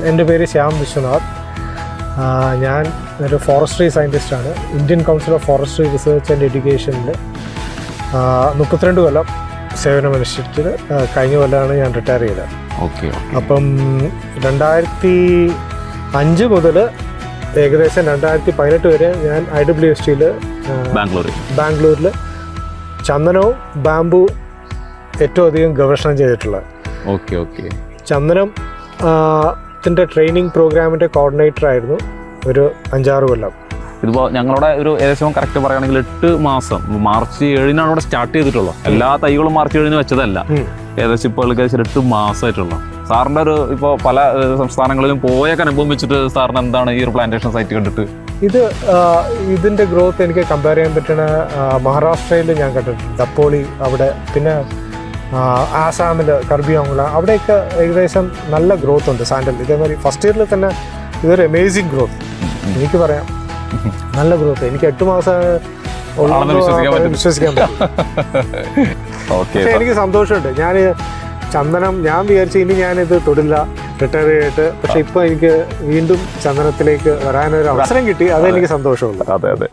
എന്റെ പേര് ശ്യാം വിശ്വനാഥ്. ഞാൻ ഒരു forestry സയന്റിസ്റ്റാണ്. Indian council of forestry research and എഡ്യൂക്കേഷനിൽ മുപ്പത്തിരണ്ട് കൊല്ലം സേവനമനുഷ്ഠിച്ചത്. ആ, കഴിഞ്ഞ കൊല്ലമാണ് ഞാൻ റിട്ടയർ ചെയ്തത്. ഓക്കെ അപ്പം രണ്ടായിരത്തി അഞ്ച് മുതൽ ഏകദേശം രണ്ടായിരത്തി പതിനെട്ട് വരെ ഞാൻ ഐ ഡബ്ല്യു എസ് ടിയിൽ ബാംഗ്ലൂർ ബാംഗ്ലൂരിൽ. ചന്ദനവും ബാംബു ഏറ്റവും അധികം ഗവേഷണം ചെയ്തിട്ടുള്ളത്. Okay okay. ചന്ദനം ത്തിന്റെ ട്രെയിനിങ് പ്രോഗ്രാമിന്റെ കോർഡിനേറ്റർ ആയിരുന്നു ഒരു അഞ്ചാറ് കൊല്ലം. ഇതിപ്പോൾ ഞങ്ങളുടെ ഒരു ഏകദേശം കറക്റ്റ് പറയുകയാണെങ്കിൽ എട്ട് മാസം. മാർച്ച് ഏഴിനാണ് ഇവിടെ സ്റ്റാർട്ട് ചെയ്തിട്ടുള്ളത്. എല്ലാ തൈകളും മാർച്ച് ഏഴിന് വെച്ചതല്ല. ഏകദേശം ഇപ്പോൾ ഏകദേശം എട്ട് മാസമായിട്ടുള്ള. സാറിന്റെ ഒരു ഇപ്പോൾ പല സംസ്ഥാനങ്ങളിലും പോയൊക്കെ അനുഭവം വെച്ചിട്ട് സാറിന് എന്താണ് ഈ ഒരു പ്ലാന്റേഷൻ സൈറ്റ് കണ്ടിട്ട്? ഇത് ഇതിന്റെ ഗ്രോത്ത് എനിക്ക് കമ്പയർ ചെയ്യാൻ പറ്റണ മഹാരാഷ്ട്രയിൽ ഞാൻ കണ്ടിട്ടുണ്ട്. ദപ്പോളി അവിടെ. പിന്നെ ആസാമിൽ കർബി ആംഗുള അവിടെയൊക്കെ ഏകദേശം നല്ല ഗ്രോത്ത് ഉണ്ട്. സാൻഡൽ ഇതേമാതിരി ഫസ്റ്റ് ഇയറിൽ തന്നെ ഇതൊരു അമേസിങ് ഗ്രോത്ത് എനിക്ക് പറയാം. നല്ല ഗ്രോത്ത് എനിക്ക് എട്ട് മാസം. വിശ്വസിക്കാൻ പക്ഷേ എനിക്ക് സന്തോഷമുണ്ട്. ഞാൻ ചന്ദനം ഞാൻ വിചാരിച്ചു ഇനി ഞാനിത് തൊടില്ല റിട്ടയർ ചെയ്തിട്ട്. പക്ഷെ ഇപ്പൊ എനിക്ക് വീണ്ടും ചന്ദനത്തിലേക്ക് വരാനൊരു അവസരം കിട്ടി. അതെനിക്ക് സന്തോഷമുള്ളൂ. അതെ അതെ.